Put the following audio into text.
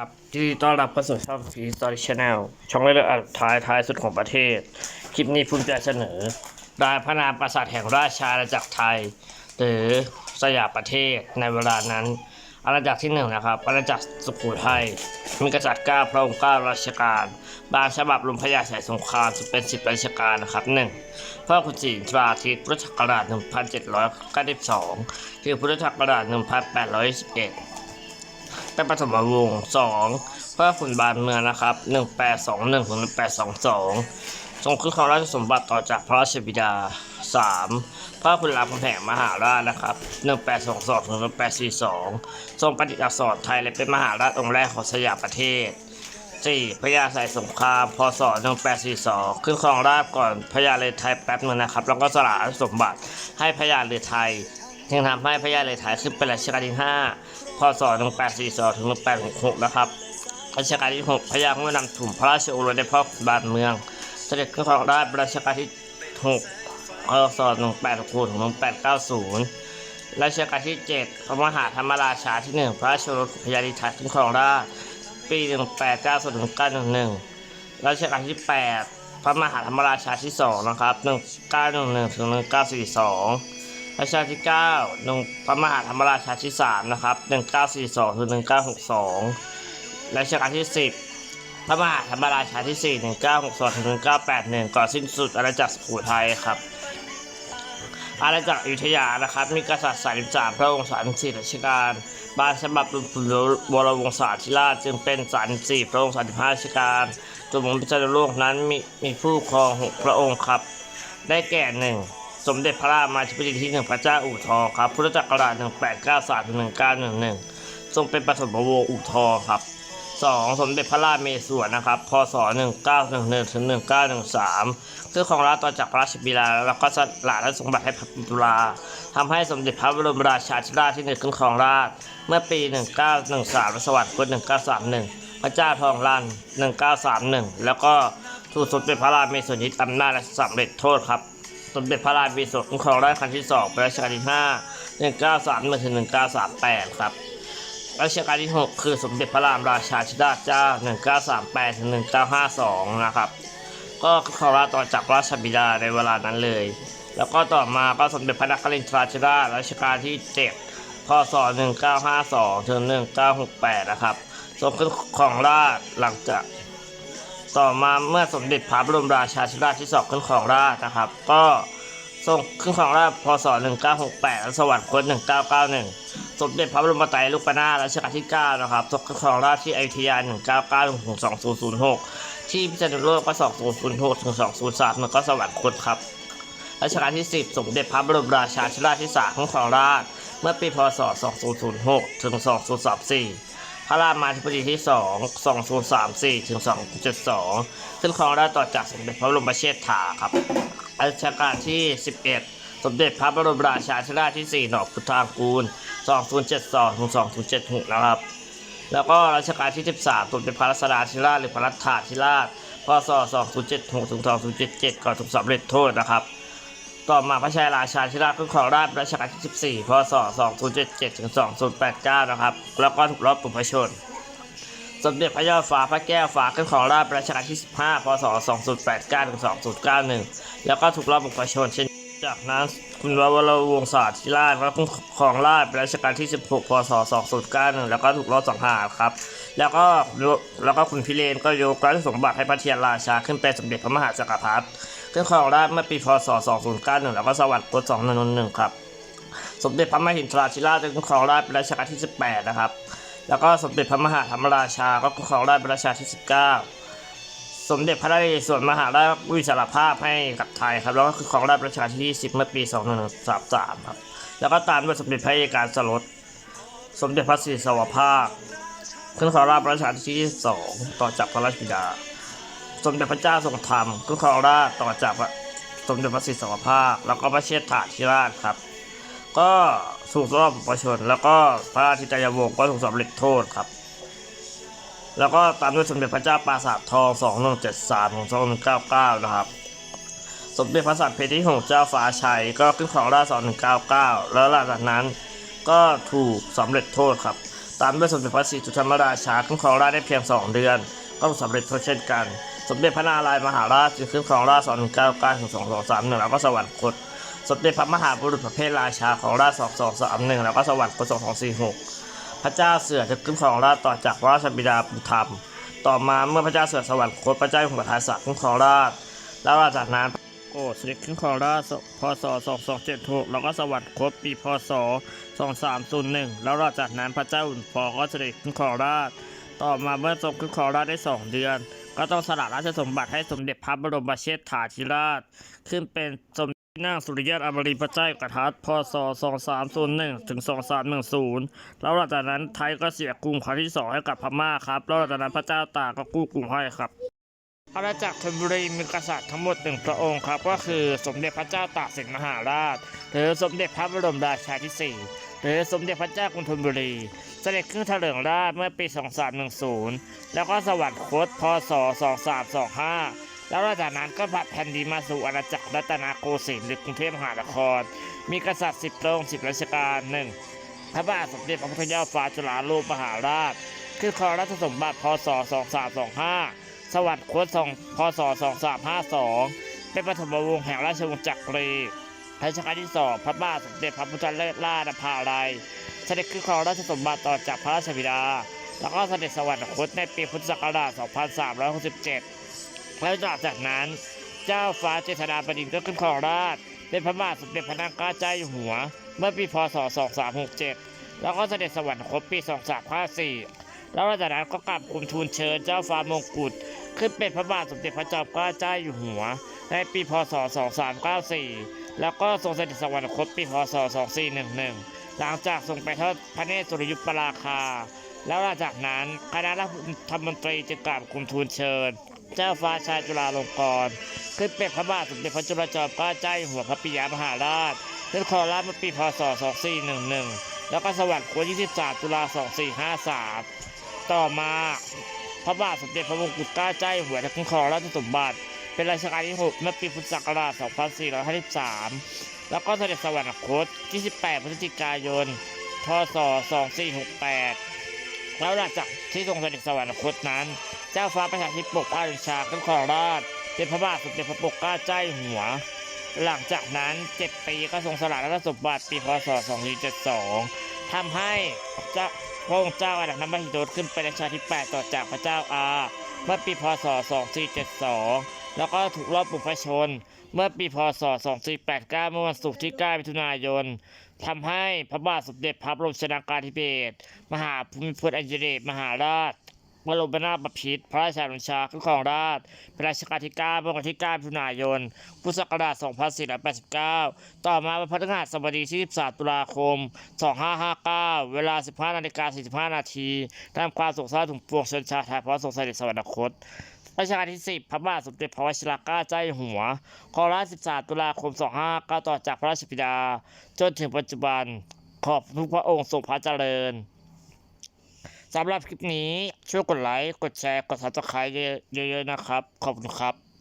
ครับที่ต้อนรับเข้าสู่ช่องฟีสตอรี่ชาแนลช่องเรื่องอันท้ายท้ายสุดของประเทศ คลิปนี้ภูมิใจเสนอรายพระนามปราสาทแห่งราชอาณาจักรไทย หรือสยามประเทศในเวลานั้น อาณาจักรที่หนึ่งนะครับ อาณาจักรสุโขทัยมีกษัตริย์เก้าพระองค์เก้าราชการ บางฉบับรวมพระยาสายสงครามจะเป็นสิบราชการนะครับหนึ่งพระคุณศรีทราทิตพุทธศักราช1792คือพุทธศักราช1821เเป็นปฐมวงศ์สองพระขุนบานเมืองนะครับหนึ่งแปดสองหนึ่งถึงหนึ่งแปดสองสองทรงขึ้นครองราชสมบัติต่อจากพระราชบิดาสามพระคุณรามคำแหงมหาราชนะครับหนึ่งแปดสองสองถึงหนึ่งแปดสี่สองทรงประดิษฐ์อักษรไทยและเป็นมหาราชองค์แรกของสยามประเทศสี่พระยาสายสงครามพศหนึ่งแปดสี่สองขึ้นครองราชก่อนพระยาเลยไทยแป๊บนึงนะครับ แล้วก็สละสมบัติให้พระยาเลยไทยจึงทำให้พระยาเลยไทยขึ้นเป็นรัชกาลที่ 5พศ 1842 ถึง 1866 นะครับรัชกาลที่ 6 พระยาเมื่อนำถุงพระราชโอรสได้พ่อบานเมือง เสด็จขึ้นครองราชรัชกาลที่ 6 พศ 1866ถึง 1890 รัชกาลที่ 7 พระมหาธรรมราชาที่ 1 พระราชโอรสพระยาลิไทยขึ้นครองราชปี 1890 ถึง 1911 รัชกาลที่ 8 พระมหาธรรมราชาที่ 2 นะครับ 1911 ถึง 1942 รัชกาลที่9ลงพระมหาธรรมราชาที่3นะครับ1942ถึง1962รัชกาลที่ 10 พระมหาธรรมราชาที่ 4 1962ถึง1981 ก่อนสิ้นสุดอาณาจักรสุโขทัยครับ อาณาจักรอยุธยานะครับ มีกษัตริย์33พระองค์34รัชกาลบางฉบับเป็นขุนวรวงศาธิราชจึงเป็น34พระองค์35รัชกาลจนมุมพิจารณาโลกนั้นมีมีผู้ครองหกพระองค์ครับ ได้แก่หนึ่ง สมเด็จพระรามาธิบดีที่หนึ่งพระเจ้าอู่ทองครับ พุทธศักราช 1893ถึง1911 ทรงเป็นปฐมวงศ์อู่ทองครับสองสมเด็จพระราชเมศวรนะครับ พศ 1911ถึง1913ซึ่งของราชต่อจากพระราชบิดาแล้วก็สละราชสมบัติให้พระปิตุลาทำให้สมเด็จพระบรมราชาธิราชที่หนึ่งขึ้นครองราช เมื่อปี 1913และสวรรคต1931 พระเจ้าทองรัน1931 แล้วก็ถูกสมเด็จพระราชเมศวรยึดอำนาจและสำเร็จโทษครับ สมเด็จพระราชวีสมครองราชครั้งที่สองรัชกาลที่ห้าหนึ่งเก้าสามหนึ่งถึงหนึ่งเก้าสามแปดครับรัชกาลที่หกคือสมเด็จพระรามราชาธิราเจ้าหนึ่งเก้าสามแปดถึงหนึ่งเก้าห้าสองนะครับ ก็คุ้มครองราชต่อจากราชบิดาในเวลานั้นเลย แล้วก็ต่อมาก็สมเด็จพระนครินทราธิราชรัชกาลที่เจ็ดพศหนึ่งเก้าห้าสองถึงหนึ่งเก้าหกแปดนะครับทรงขึ้นครองราชหลังจาก ต่อมาเมื่อสมเด็จพระบรมราชาธิราชที่สองขึ้นครองราชนะครับ ก็ทรงขึ้นครองราชพศ 1968 และสวรรคต 1991 สมเด็จพระบรมไตรลูกปนารัชกาลที่ 9 นะครับทรงขึ้นครองราชที่อยุธยา 199ถึง2006 ที่พิจารณาโลกก็2006ถึง2003มันก็สวรรคตครับรัชกาลที่ 10 สมเด็จพระบรมราชาธิราชที่3ขึ้นครองราช เมื่อปีพศ 2006 ถึง 2034 พระรามาธิบดีที่ 2 2034ถึง272 ซึ่งครองราชต่อจากสมเด็จพระบรมเชษฐาครับรัชกาลที่ 11 สมเด็จพระบรมราชาธิราชที่ 4 หนอพุทธากูล 2072ถึง2076 นะครับ แล้วก็รัชกาลที่ 13 สมเด็จพระรัศดาธิราชหรือพระรัตถาธิราชพศ2076ถึง2077 ก่อนถูกสำเร็จโทษนะครับ ต่อมาพระชายราชาธิราชขึ้นครองราชรัชกาลที่ 14 พศ 2077 ถึง 2089 นะครับ แล้วก็ถูกรอบปุพชน สมเด็จพระยอดฟ้าพระแก้วฟ้าขึ้นของราชรัชกาลที่ 15 พศ 2089 ถึง 2091 แล้วก็ถูกรอบปุพชนเช่นจากนั้นคุณวรวงศาสตร์ธิราชก็ขึ้นของราชรัชกาลที่ 16 พศ 2091 แล้วก็ถูกรอบสังหารครับ แล้วก็แล้วก็คุณพิเรนก็ยกราชสมบัติให้พระเทียนราชาขึ้นเป็นสมเด็จพระมหาจักรพรรดิ ขึ้นของราชเมื่อปีพศ 2091 แล้วก็สวรรคต2111ครับ สมเด็จพระมหินทราธิราชขึ้นครองราชเป็นรัชกาลที่ 18 นะครับ แล้วก็สมเด็จพระมหาธรรมราชาก็ขึ้นครองราชเป็นรัชกาลที่ 19 สมเด็จพระนเรศวรมหาราชวิสารภาพให้กับไทยครับแล้วก็ขึ้นครองราชเป็นรัชกาลที่ 20 เมื่อปี 2133 ครับ แล้วก็ตามด้วยสมเด็จพระเอกาสลดสมเด็จพระศรีสวภาคขึ้นครองราชเป็นรัชกาลที่ 2 ต่อจากพระราชบิดา สมเด็จพระเจ้าทรงธรรมขึ้นครองราชต่อจากสมเด็จพระศรีสวภาคแล้วก็พระเชษฐาธิราชครับ ก็ถูกรอบประชน แล้วก็พระอาทิตยวงศ์ก็ถูกสำเร็จโทษครับ แล้วก็ตามด้วยสมเด็จพระเจ้าปราสาททอง2173ของ2199 นะครับ สมเด็จพระสัตว์เพชรที่หกเจ้าฟ้าชัย ก็ขึ้นของราช2199 แล้วหลังจากนั้นก็ถูกสำเร็จโทษครับ ตามด้วยสมเด็จพระศรีสุธรรมราชาขึ้นครองราชได้เพียงสองเดือน ก็สำเร็จโทษเช่นกัน สมเด็จพระนารายณ์มหาราชจึงขึ้นครองราชย์2199ถึง2231แล้วก็สวรรคตสมเด็จพระมหาบุรุษประเภทราชาของราช2231แล้วก็สวรรคต2246พระเจ้าเสือจะขึ้นครองราชต่อจากพระราชบิดาบุธรรม ต่อมาเมื่อพระเจ้าเสือสวรรคตพระเจ้าอยู่หัวทายศักดิ์ขึ้นครองราชแล้วหลังจากนั้นโอ้เด็จขึ้นครองราชพศ2276แล้วก็สวรรคตปีพศ2301แล้วหลังจากนั้นพระเจ้าอุ่นฟอก็เสด็จขึ้นครองราชต่อมาเมื่อทรงขึ้นครองราชได้ 2 เดือน ก็ต้องสละราชสมบัติให้สมเด็จพระบรมเชษฐาธิราช ขึ้นเป็นสมเด็จนางสุริยะอมรินทร์พระเจ้าอยู่กทัตพศ 2301 ถึง 2310 แล้วหลังจากนั้นไทยก็เสียกรุงครั้งที่สองให้กับพม่าครับ แล้วหลังจากนั้นพระเจ้าตากก็กู้กรุงให้ครับอาณาจักรธนบุรีมีกษัตริย์ทั้งหมดหนึ่งพระองค์ครับ ก็คือสมเด็จพระเจ้าตากสินมหาราช หรือสมเด็จพระบรมราชาธิสี่หรือสมเด็จพระเจ้ากรุงธนบุรี เสด็จขึ้นเถลิงราชเมื่อปี 2310 แล้วก็สวรรคตพศ 2325 แล้วหลังจากนั้นก็ผัดแผ่นดินมาสู่อาณาจักรรัตนโกสินทร์หรือกรุงเทพมหานคร มีกษัตริย์สิบพระองค์สิบราชการหนึ่งพระบาทสมเด็จพระพุทธเจ้าฟ้าจุฬาโลกมหาราชขึ้นครองราชสมบัติพศ 2325 สวรรคตพศ 2352 เป็นปฐมวงศ์แห่งราชวงศ์จักรี รัชกาลที่สองพระบาทสมเด็จพระพุทธเลิศราชภาลัยเสด็จขึ้นครองราชสมบัติต่อจากพระราชบิดา แล้วก็เสด็จสวรรคตในปีพุทธศักราช 2367 แล้วจากนั้นเจ้าฟ้าเจษฎาบดินทร์ก็ขึ้นครองราชเป็นพระบาทสมเด็จพระนางเกล้าเจ้าอยู่หัว เมื่อปีพศ 2367 แล้วก็เสด็จสวรรคตปี 2354 แล้วหลังจากนั้นก็กลับคุมทูลเชิญเจ้าฟ้ามงกุฎขึ้นเป็นพระบาทสมเด็จพระจอมเกล้าเจ้าอยู่หัว ในปีพศ 2394 แล้วก็ทรงเสด็จสวรรคตปีพศ 2411 หลังจากทรงไปทอดพระเนตรสุริยุปราคา แล้วหลังจากนั้นคณะรัฐมนตรีจึงกราบคุมทูลเชิญ เจ้าฟ้าชายจุฬาลงกรณ์ขึ้นเป็นพระบาทสมเด็จพระจุลจอมเกล้าเจ้าอยู่หัวพระปิยมหาราชขึ้นครองราชเมื่อปีพศ 2411 แล้วก็สวรรคต23 ตุลา 2453 ต่อมาพระบาทสมเด็จพระมงกุฎเกล้าเจ้าอยู่หัวได้ขึ้นครองราชสมบัติ เป็นรัชกาลที่ 6 เมื่อปีพุทธศักราช 2453 แล้วก็เสด็จสวรรคต28พฤศจิกายน พศ 2468 แล้วหลังจากที่ทรงเสด็จสวรรคตนั้น เจ้าฟ้าประชาธิปกพระราชาขึ้นครองราชย์เป็นพระบาทสมเด็จพระปกเกล้าเจ้าอยู่หัว หลังจากนั้น 7 ปีก็ทรงสละราชสมบัติปีพศ 2472 ทำให้เจ้าพระองค์เจ้าอาดัมนมหิดลขึ้นเป็นราชาที่ 8 ต่อจากพระเจ้าอา เมื่อปีพศ 2472 แล้วก็ถูกรอบปลุกพระชน เมื่อปีพศ 2489 เมื่อวันศุกร์ที่ 9 มิถุนายนทำให้พระบาทสมเด็จพระบรมชนากาธิเบศรมหาภูมิพลอดุลยเดชมหาราชบรมนาถบพิตรพระราชานุชาขึ้นครองราชย์เป็นรัชกาลที่9เมื่อวันที่9มิถุนายน พุทธศักราช 2489 ต่อมาวันพฤหัสบดีที่ 13 ตุลาคม 2559 เวลา 15นาฬิกา45 นาทีตามความโศกเศร้าถึงปวงชนชาไทยเพราะทรงเสด็จสวรรคต รัชกาลที่ 10 พระบาทสมเด็จพระวชิรเกล้าเจ้าอยู่หัวครอราชย์13 ตุลาคม 2559ต่อจากพระราชบิดา จนถึงปัจจุบัน ขอบทุกพระองค์ทรงพระเจริญสำหรับคลิปนี้ช่วยกดไลค์ กดแชร์ กดซับสไครต์เยอะๆนะครับ ขอบคุณครับ